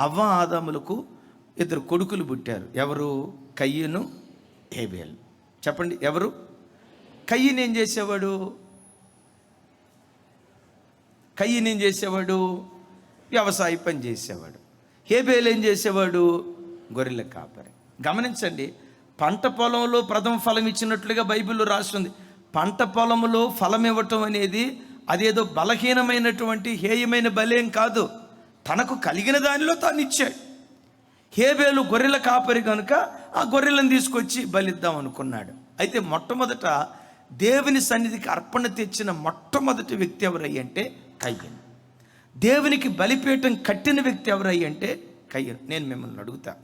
అవ్వ ఆదాములకు ఇద్దరు కొడుకులు పుట్టారు. ఎవరు? కయ్యను హేబేల్ చెప్పండి ఎవరు? కయ్యను ఏం చేసేవాడు? కయ్యను ఏం చేసేవాడు? వ్యవసాయ పని చేసేవాడు. హేబేల్ ఏం చేసేవాడు? గొర్రెల కాపరి. గమనించండి పంట పొలంలో ప్రథమ ఫలం ఇచ్చినట్లుగా బైబిల్లో రాస్తుంది. పంట పొలంలో ఫలం ఇవ్వటం అనేది అదేదో బలహీనమైనటువంటి హేయమైన బలేం కాదు. తనకు కలిగిన దానిలో తాను ఇచ్చాడు హేబేలు గొర్రెల కాపరి కనుక ఆ గొర్రెలను తీసుకొచ్చి బలిద్దాం అనుకున్నాడు. అయితే మొట్టమొదట దేవుని సన్నిధికి అర్పణ తెచ్చిన మొట్టమొదటి వ్యక్తి ఎవరయ్యంటే కయ్యను. దేవునికి బలిపీఠం కట్టిన వ్యక్తి ఎవరయ్యంటే కయ్యను. నేను మిమ్మల్ని అడుగుతా.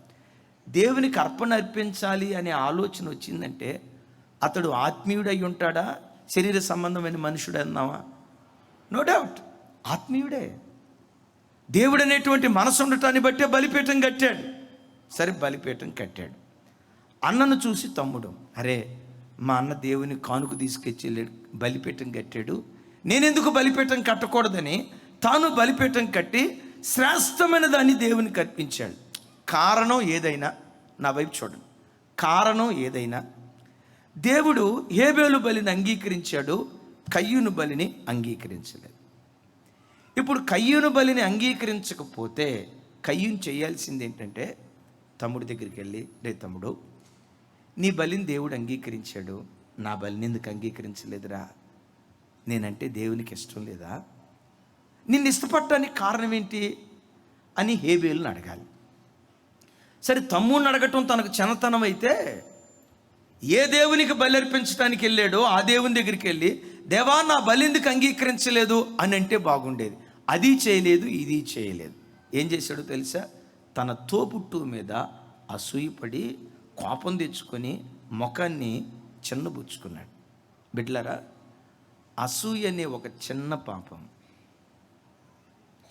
దేవునికి అర్పణ అర్పించాలి అనే ఆలోచన వచ్చిందంటే అతడు ఆత్మీయుడై ఉంటాడా? శరీర సంబంధమైన మనుషుడు అన్నావా నో డౌట్ ఆత్మీయుడే. దేవుడు అనేటువంటి మనసు ఉండటాన్ని బట్టే బలిపీఠం కట్టాడు. సరే బలిపీఠం కట్టాడు. అన్నను చూసి తమ్ముడు అరే మా అన్న దేవుని కానుక తీసుకొచ్చి బలిపీఠం కట్టాడు. నేనెందుకు బలిపీఠం కట్టకూడదని? తాను బలిపీఠం కట్టి శ్రేష్టమైన దాన్ని దేవునికి అర్పించాడు కారణం ఏదైనా నా వైపు చూడండి. కారణం ఏదైనా దేవుడు హేబేలు బలిని అంగీకరించాడు కయ్యూను బలిని అంగీకరించలేదు. ఇప్పుడు కయ్యూను బలిని అంగీకరించకపోతే కయ్యూను చేయాల్సింది ఏంటంటే తమ్ముడి దగ్గరికి వెళ్ళి రే తమ్ముడు నీ బలిని దేవుడు అంగీకరించాడు. నా బలిని ఎందుకు అంగీకరించలేదురా? నేనంటే దేవునికి ఇష్టం లేదా? నిన్ను ఇష్టపడటానికి కారణం ఏంటి? అని హేబేలుని అడగాలి. సరే తమ్ముడిని అడగటం తనకు చిన్నతనం అయితే ఏ దేవునికి బలి అర్పించడానికి వెళ్ళాడో ఆ దేవుని దగ్గరికి వెళ్ళి దేవా నా బలి ఎందుకు అంగీకరించలేదు? అని అంటే బాగుండేది. అది చేయలేదు ఇది చేయలేదు. ఏం చేశాడో తెలుసా? తన తోపుట్టు మీద అసూయపడి కోపం తెచ్చుకొని ముఖాన్ని చిన్నబుచ్చుకున్నాడు. బిడ్లరా అసూయ అనే ఒక చిన్న పాపం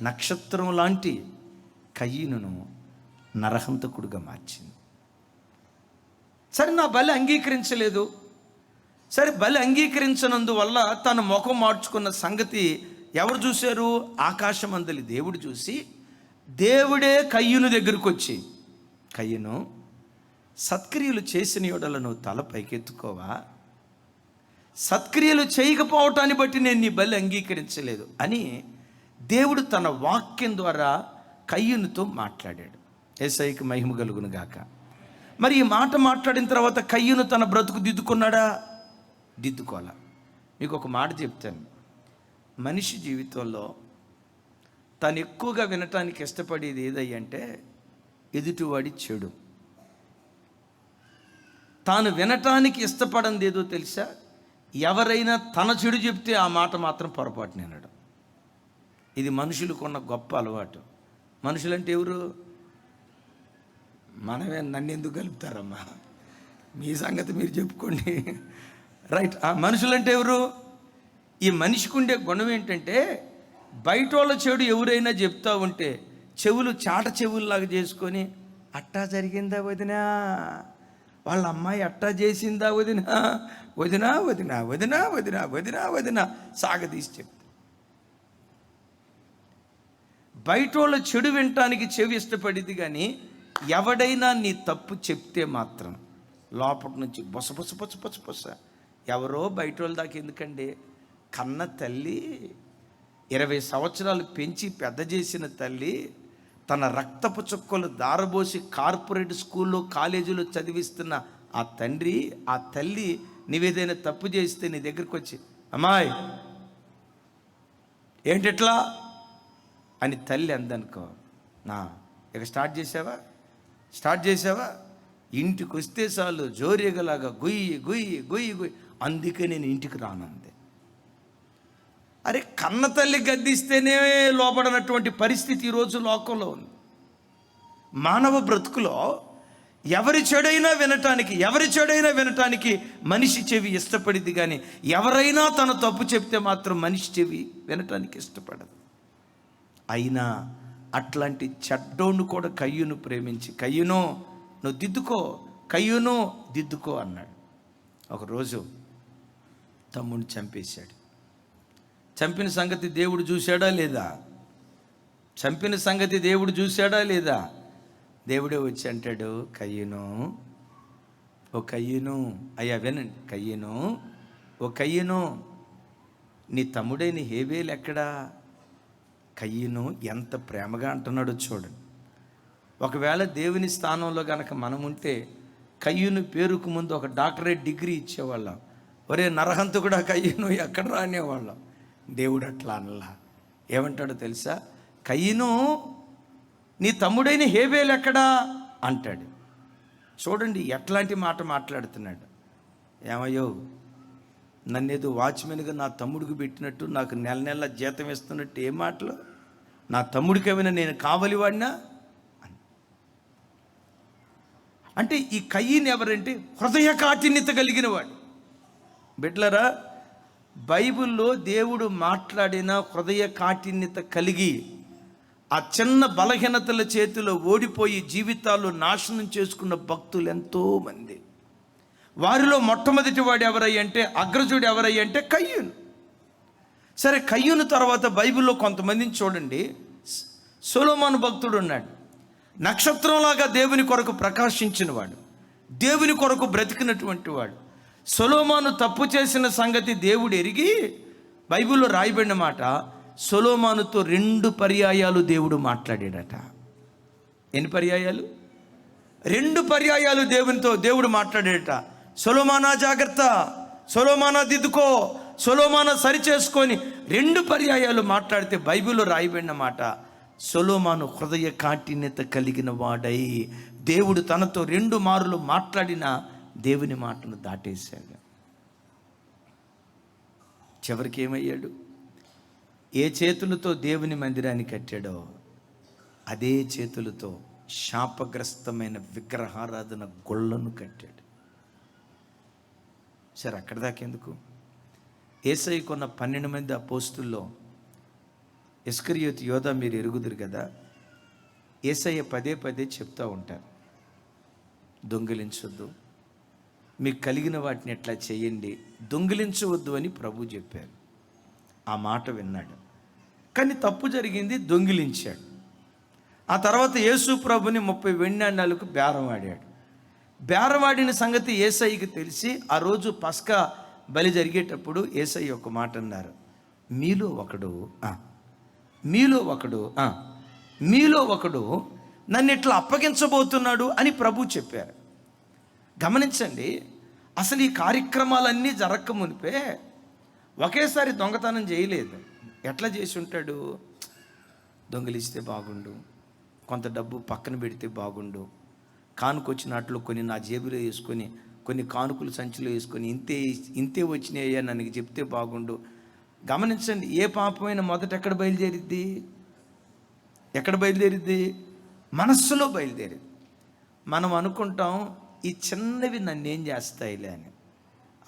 నక్షత్రం లాంటి కయ్యను నరహంతకుడుగా మార్చింది. సరే నా బలి అంగీకరించలేదు. సరే బలి అంగీకరించనందువల్ల తన ముఖం మార్చుకున్న సంగతి ఎవరు చూశారు? ఆకాశమందలి దేవుడు చూసి దేవుడే కయ్యును దగ్గరకు వచ్చి కయ్యను సత్క్రియలు చేసిన యోడలను తల పైకెత్తుకోవా? సత్క్రియలు చేయకపోవటాన్ని బట్టి నేను నీ బలి అంగీకరించలేదు అని దేవుడు తన వాక్యం ద్వారా కయ్యునితో మాట్లాడాడు. ఏసైకి మహిమ కలుగును గాక. మరి ఈ మాట మాట్లాడిన తర్వాత కయ్యును తన బ్రతుకు దిద్దుకున్నాడా? దిద్దుకోవాలా. మీకు ఒక మాట చెప్తాను. మనిషి జీవితంలో తను ఎక్కువగా వినటానికి ఇష్టపడేది ఏదయ్యంటే ఎదుటివాడి చెడు. తాను వినటానికి ఇష్టపడంది ఏదో తెలుసా? ఎవరైనా తన చెడు చెప్తే ఆ మాట మాత్రం పొరపాటు వినడం ఇది మనుషులకు ఉన్న గొప్ప అలవాటు. మనుషులంటే ఎవరు? మనమే నన్ను ఎందుకు కలుపుతారమ్మా? మీ సంగతి మీరు చెప్పుకోండి. రైట్ ఆ మనుషులంటే ఎవరు? ఈ మనిషికి ఉండే గుణం ఏంటంటే బయట వాళ్ళ చెడు ఎవరైనా చెప్తా ఉంటే చెవులు చాట చెవుల్లాగా చేసుకొని అట్టా జరిగిందా వదినా? వాళ్ళ అమ్మాయి అట్టా చేసిందా వదినా? వదినా వదినా వదినా వదినా వదినా వదినా సాగదీసి చెప్తా బయట వాళ్ళ చెడు వినటానికి చెవి ఇష్టపడింది కానీ ఎవడైనా నీ తప్పు చెప్తే మాత్రం లోపటి నుంచి బొస బొస బొస బొస బొస ఎవరో బయట వాళ్ళ దాకా ఎందుకండి? కన్న తల్లి ఇరవై సంవత్సరాలు పెంచి పెద్ద చేసిన తల్లి తన రక్తపు చుక్కలు దారబోసి కార్పొరేట్ స్కూల్లో కాలేజీలో చదివిస్తున్న ఆ తండ్రి ఆ తల్లి నీవేదైనా తప్పు చేస్తే నీ దగ్గరికి వచ్చి అమ్మాయి ఏంటిట్లా అని తల్లి అందనుకో నా ఇక స్టార్ట్ చేసావా? స్టార్ట్ చేసావా? ఇంటికి వస్తే చాలు జోరేగలాగా గుయ్యి గుయ్యి గుయ్యి గుయ్యి. అందుకే నేను ఇంటికి రానంది. అరే కన్న తల్లి గద్దిస్తేనే లోపడనటువంటి పరిస్థితి ఈరోజు లోకంలో ఉంది. మానవ బ్రతుకులో ఎవరి చెడైనా వినటానికి ఎవరి చెడైనా వినటానికి మనిషి చెవి ఇష్టపడింది కానీ ఎవరైనా తన తప్పు చెప్తే మాత్రం మనిషి చెవి వినటానికి ఇష్టపడదు. అయినా అట్లాంటి చెడ్డోను కూడా కయ్యును ప్రేమించి కయ్యును నువ్వు దిద్దుకో కయ్యును దిద్దుకో అన్నాడు. ఒకరోజు తమ్ముడిని చంపేశాడు. చంపిన సంగతి దేవుడు చూశాడా లేదా? చంపిన సంగతి దేవుడు చూశాడా లేదా? దేవుడే వచ్చి అంటాడు కయ్యను ఓ కయ్యను అయ్యా వినండి కయ్యను ఓ కయ్యను నీ తమ్ముడైన హేబేలు ఎక్కడా? కయ్యను ఎంత ప్రేమగా అంటున్నాడో చూడండి. ఒకవేళ దేవుని స్థానంలో గనక మనం ఉంటే కయ్యును పేరుకు ముందు ఒక డాక్టరేట్ డిగ్రీ ఇచ్చేవాళ్ళం. ఒరే నరహంతకుడా కయ్యను ఎక్కడ రానేవాళ్ళం? దేవుడు అట్లా అనలా ఏమంటాడో తెలుసా? కయ్యను నీ తమ్ముడైన హేబేలు ఎక్కడా? అంటాడు. చూడండి ఎట్లాంటి మాట మాట్లాడుతున్నాడు. ఏమయ్యో నన్నేదో వాచ్మెన్గా నా తమ్ముడికి పెట్టినట్టు నాకు నెల నెల జీతం ఇస్తున్నట్టు ఏ మాటలు? నా తమ్ముడికి ఏమైనా నేను కావాలి వాడినా అంటే ఈ కయ్యని ఎవరంటే హృదయ కాఠిన్యత కలిగిన వాడు బిడ్లరా బైబిల్లో దేవుడు మాట్లాడిన హృదయ కాఠిన్యత కలిగి ఆ చిన్న బలహీనతల చేతిలో ఓడిపోయి జీవితాలు నాశనం చేసుకున్న భక్తులు ఎంతోమంది వారిలో మొట్టమొదటి వాడు ఎవరయ్య అంటే అగ్రజుడు ఎవరయ్యంటే కయ్యూను. సరే కయ్యూను తర్వాత బైబిల్లో కొంతమందిని చూడండి. సొలోమాను భక్తుడు ఉన్నాడు. నక్షత్రంలాగా దేవుని కొరకు ప్రకాశించినవాడు. దేవుని కొరకు బ్రతికినటువంటి వాడు. సొలోమాను తప్పు చేసిన సంగతి దేవుడు ఎరిగి బైబిల్లో రాయబడిన మాట సొలోమానుతో రెండు పర్యాయాలు దేవుడు మాట్లాడాడట. ఎన్ని పర్యాయాలు? రెండు పర్యాయాలు దేవునితో దేవుడు మాట్లాడేట సొలోమానా జాగ్రత్త సొలోమానా దిద్దుకో సొలోమానా సరి చేసుకొని రెండు పర్యాయాలు మాట్లాడితే బైబిల్లో రాయబడిన మాట సొలోమాను హృదయ కాఠిన్యత కలిగిన వాడై దేవుడు తనతో రెండు మారులు మాట్లాడిన దేవుని మాటను దాటేశాడు. చివరికి ఏమయ్యాడు? ఏ చేతులతో దేవుని మందిరాన్ని కట్టాడో అదే చేతులతో శాపగ్రస్తమైన విగ్రహారాధన గొళ్ళను కట్టాడు. సరే అక్కడ దాకెందుకు ఏసై కొన్న పన్నెండు మంది అపోస్తుల్లో ఇస్కరియోత్ యోధ మీరు ఎరుగుదురు కదా? ఏసయ్య పదే పదే చెప్తూ ఉంటారు. దొంగిలించొద్దు. మీకు కలిగిన వాటిని ఎట్లా చేయండి? దొంగిలించవద్దు అని ప్రభు చెప్పారు ఆ మాట విన్నాడు. కానీ తప్పు జరిగింది దొంగిలించాడు. ఆ తర్వాత యేసు ప్రభుని ముప్పై వెండాండాలకు బేరవాడాడు బేరవాడిన సంగతి ఏసైకి తెలిసి ఆ రోజు పస్కా బలి జరిగేటప్పుడు ఏసై ఒక మాట అన్నారు. మీలో ఒకడు మీలో ఒకడు మీలో ఒకడు నన్ను ఇట్లా అప్పగించబోతున్నాడు అని ప్రభు చెప్పారు. గమనించండి అసలు ఈ కార్యక్రమాలన్నీ జరగక మునిపే ఒకేసారి దొంగతనం చేయలేదు. ఎట్లా చేసి ఉంటాడు దొంగిలిస్తే బాగుండు కొంత డబ్బు పక్కన పెడితే బాగుండు కానుకొచ్చినట్లు కొన్ని నా జేబులో వేసుకొని కొన్ని కానుకలు సంచిలో వేసుకొని ఇంతే ఇంతే వచ్చినాయ్యా నన్ను చెప్తే బాగుండు. గమనించండి ఏ పాపమైన మొదట ఎక్కడ బయలుదేరిద్ది? ఎక్కడ బయలుదేరిద్ది? మనస్సులో బయలుదేరింది మనం అనుకుంటాం ఈ చిన్నవి నన్ను ఏం చేస్తాయిలే అని.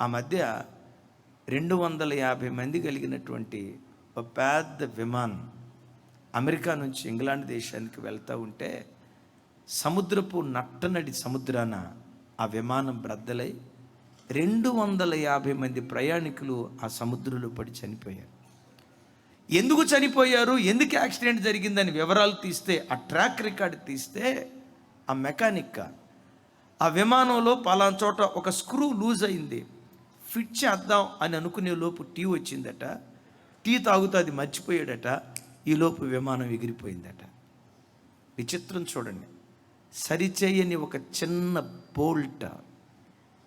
ఆ మధ్య రెండు వందల యాభై మంది కలిగినటువంటి ఒక పెద్ద విమానం అమెరికా నుంచి ఇంగ్లాండ్ దేశానికి వెళ్తూ ఉంటే సముద్రపు నట్టనడి సముద్రాన ఆ విమానం బ్రద్దలై రెండు వందల యాభై మంది ప్రయాణికులు ఆ సముద్రంలో పడి చనిపోయారు. ఎందుకు చనిపోయారు? ఎందుకు యాక్సిడెంట్ జరిగిందని వివరాలు తీస్తే ఆ ట్రాక్ రికార్డ్ తీస్తే ఆ మెకానిక్ ఆ విమానంలో పలానా చోట ఒక స్క్రూ లూజ్ అయింది. ఫిట్ చేద్దాం అని అనుకునే లోపు టీ వచ్చిందట. టీ తాగుతూ అది మర్చిపోయాడట. ఈలోపు విమానం ఎగిరిపోయిందట. విచిత్రం చూడండి. సరిచేయని ఒక చిన్న బోల్ట్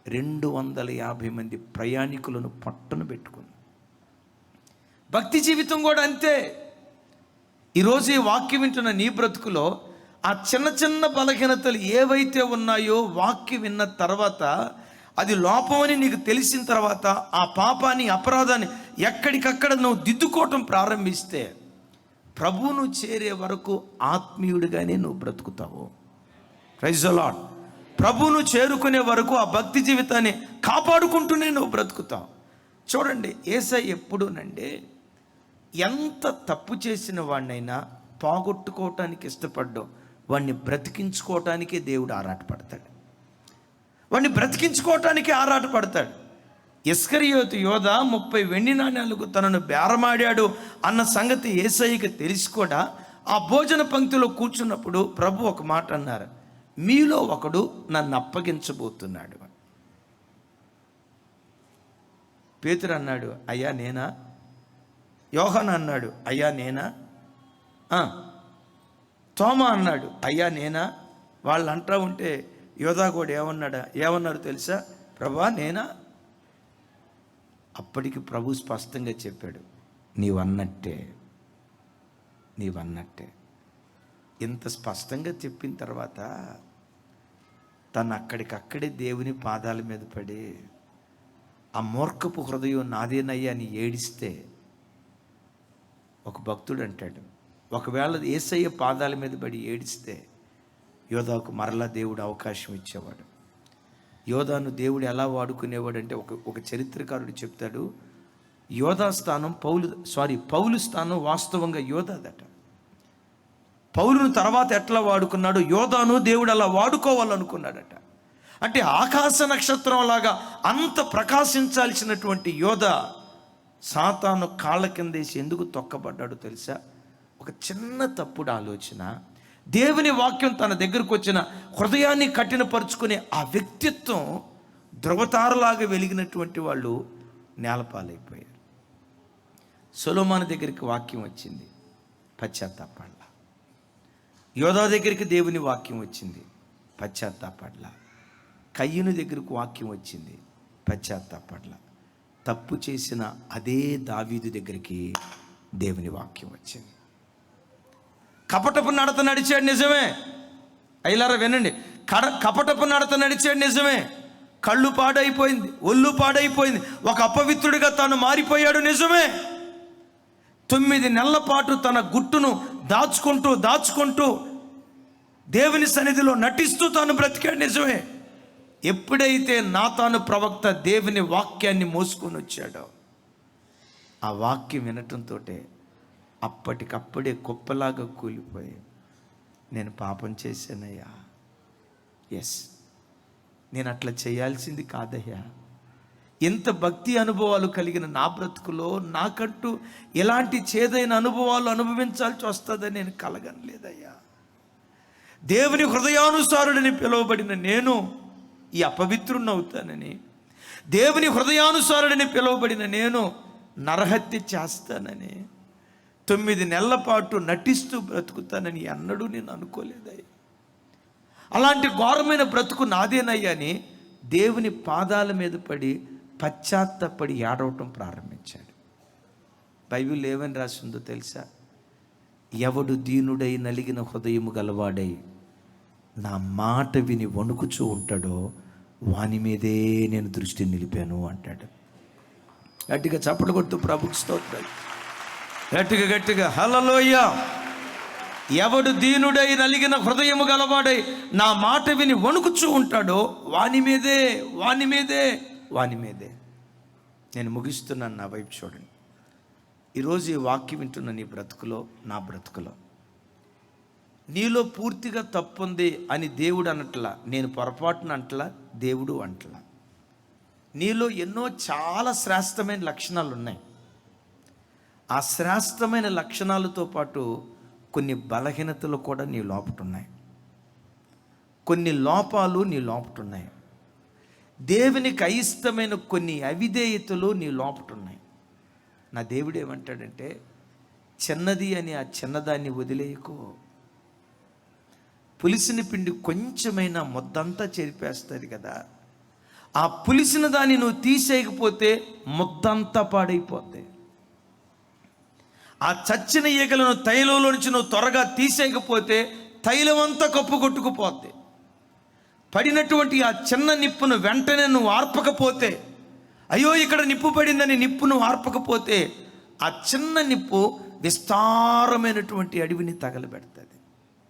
రెండు వందల యాభై మంది ప్రయాణికులను పట్టున పెట్టుకుంది. భక్తి జీవితం కూడా అంతే. ఈరోజు ఈ వాక్యం వింటున్న నీ బ్రతుకులో ఆ చిన్న చిన్న బలహీనతలు ఏవైతే ఉన్నాయో వాక్యం విన్న తర్వాత అది లోపమని నీకు తెలిసిన తర్వాత ఆ పాపాన్ని అపరాధాన్ని ఎక్కడికక్కడ నువ్వు దిద్దుకోవటం ప్రారంభిస్తే ప్రభువును చేరే వరకు ఆత్మీయుడిగానే నువ్వు బ్రతుకుతావు. ప్రైజ్ అలాట్ ప్రభువును చేరుకునే వరకు ఆ భక్తి జీవితాన్ని కాపాడుకుంటూనే నువ్వు బ్రతుకుతావు. చూడండి ఏసై ఎప్పుడునండి ఎంత తప్పు చేసిన వాడినైనా పోగొట్టుకోవటానికి ఇష్టపడ్డావు. వాడిని బ్రతికించుకోవటానికే దేవుడు ఆరాటపడతాడు. వాడిని బ్రతికించుకోవటానికి ఆరాటపడతాడు. ఇస్కరియోతు యోధ ముప్పై వెండి నాణ్యాలకు తనను బేరమాడాడు అన్న సంగతి ఏసైకి తెలిసి కూడా ఆ భోజన పంక్తిలో కూర్చున్నప్పుడు ప్రభు ఒక మాట అన్నారు మీలో ఒకడు నన్ను అప్పగించబోతున్నాడు. పేతురు అన్నాడు అయ్యా నేనా? యోహన్ అన్నాడు అయ్యా నేనా? తోమ అన్నాడు. అయ్యా నేనా? వాళ్ళు అంటా ఉంటే యోధా కూడా ఏమన్నాడా? ఏమన్నాడు తెలుసా? ప్రభా నేనా? అప్పటికి ప్రభు స్పష్టంగా చెప్పాడు. నీవన్నట్టే. నీవన్నట్టే. ఇంత స్పష్టంగా చెప్పిన తర్వాత తను అక్కడికక్కడే దేవుని పాదాల మీద పడి ఆ మూర్ఖపు హృదయం నాదేనయ్యా అని ఏడిస్తే ఒక భక్తుడు అంటాడు. ఒకవేళ ఏసయ్య పాదాల మీద పడి ఏడిస్తే యోధాకు మరలా దేవుడు అవకాశం ఇచ్చేవాడు. యోధాను దేవుడు ఎలా వాడుకునేవాడు అంటే ఒక ఒక చరిత్రకారుడు చెప్తాడు యోధా స్థానం పౌలు సారీ పౌలు స్థానం వాస్తవంగా యోధాదట. పౌలును తర్వాత ఎట్లా వాడుకున్నాడు యోధాను దేవుడు అలా వాడుకోవాలనుకున్నాడట. అంటే ఆకాశ నక్షత్రం లాగా అంత ప్రకాశించాల్సినటువంటి యోధ సాతాను కాళ్ళ కిందేసి ఎందుకు తొక్కబడ్డాడో తెలుసా? ఒక చిన్న తప్పుడు ఆలోచన. దేవుని వాక్యం తన దగ్గరకు వచ్చిన హృదయాన్ని కఠినపరుచుకునే ఆ వ్యక్తిత్వం ధ్రువతారలాగా వెలిగినటువంటి వాళ్ళు నేలపాలైపోయారు. సొలోమాన్ దగ్గరికి వాక్యం వచ్చింది. పశ్చాత్తాపడ్ల యోధా దగ్గరికి దేవుని వాక్యం వచ్చింది. పశ్చాత్తాపడ్ల కయ్యను దగ్గరకు వాక్యం వచ్చింది. పశ్చాత్తాపడ్ల తప్పు చేసిన అదే దావీదు దగ్గరికి దేవుని వాక్యం వచ్చింది. కపటపు నడత నడిచాడు నిజమే. అయ్యారా వినండి. కడ కపటపు నడత నడిచాడు నిజమే. కళ్ళు పాడైపోయింది ఒళ్ళు పాడైపోయింది. ఒక అపవిత్రుడిగా తాను మారిపోయాడు నిజమే. తొమ్మిది నెలల పాటు తన గుట్టును దాచుకుంటూ దాచుకుంటూ దేవుని సన్నిధిలో నటిస్తూ తాను బ్రతికాడు నిజమే. ఎప్పుడైతే నాతాను ప్రవక్త దేవుని వాక్యాన్ని మోసుకొని వచ్చాడో ఆ వాక్యం వినటంతో అప్పటికప్పుడే కుప్పలాగా కూలిపోయి నేను పాపం చేశానయ్యా. ఎస్ నేను అట్లా చేయాల్సింది కాదయ్యా. ఎంత భక్తి అనుభవాలు కలిగిన నా బ్రతుకులో నాకంటూ ఎలాంటి చేదైన అనుభవాలు అనుభవించాల్సి వస్తుందని నేను కలగనలేదయ్యా దేవుని హృదయానుసారుడని పిలువబడిన నేను ఈ అపవిత్రుణ్ణవుతానని దేవుని హృదయానుసారుడని పిలువబడిన నేను నరహత్య చేస్తానని తొమ్మిది నెలల పాటు నటిస్తూ బ్రతుకుతానని ఎన్నడూ నేను అనుకోలేదయ్యా. అలాంటి ఘోరమైన బ్రతుకు నాదేనయ్యా అని దేవుని పాదాల మీద పడి పశ్చాత్తపడి ఏడవటం ప్రారంభించాడు. బైబిల్ ఏమని రాసిందో తెలుసా? ఎవడు దీనుడై నలిగిన హృదయము గలవాడై నా మాట విని వణుకుచూ ఉంటాడో వాని మీదే నేను దృష్టి నిలిపాను అంటాడు. గట్టిగా చప్పట్లు కొడుతూ ప్రభుకి స్తోత్రాలు. గట్టిగా గట్టిగా హలలోయ ఎవడు దీనుడై నలిగిన హృదయము గలవాడై నా మాట విని వణుకుచూ ఉంటాడో వాని మీదే వాని మీదే వాని మీదే. నేను ముగిస్తున్నాను నా వైపు చూడండి. ఈరోజు ఈ వాక్యం వింటున్న నీ బ్రతుకులో నా బ్రతుకులో. నీలో పూర్తిగా తప్పుంది అని దేవుడు అనట్లా నేను పొరపాటున అంటలా దేవుడు అంటలా. నీలో ఎన్నో చాలా శ్రేష్టమైన లక్షణాలు ఉన్నాయి ఆ శ్రేష్టమైన లక్షణాలతో పాటు కొన్ని బలహీనతలు కూడా నీ లోపటున్నాయి. కొన్ని లోపాలు నీ లోపటున్నాయి. దేవునికి అయిష్టమైన కొన్ని అవిధేయతలు నీ లోపటున్నాయి. నా దేవుడు ఏమంటాడంటే చిన్నది అని ఆ చిన్నదాన్ని వదిలేయకు. పులిసిన పిండి కొంచెమైనా ముద్దంతా చెరిపేస్తుంది కదా. ఆ పులిసిన దాన్ని నువ్వు తీసేయకపోతే ముద్దంతా పాడైపోతాయి ఆ చచ్చిన ఈగలను తైలంలో నుంచి నువ్వు త్వరగా తీసేయకపోతే తైలం అంతా కప్పు కొట్టుకుపోద్ది. పడినటువంటి ఆ చిన్న నిప్పును వెంటనే నువ్వు ఆర్పకపోతే అయ్యో ఇక్కడ నిప్పు పడిందని నిప్పును ఆర్పకపోతే ఆ చిన్న నిప్పు విస్తారమైనటువంటి అడవిని తగలబెడుతుంది.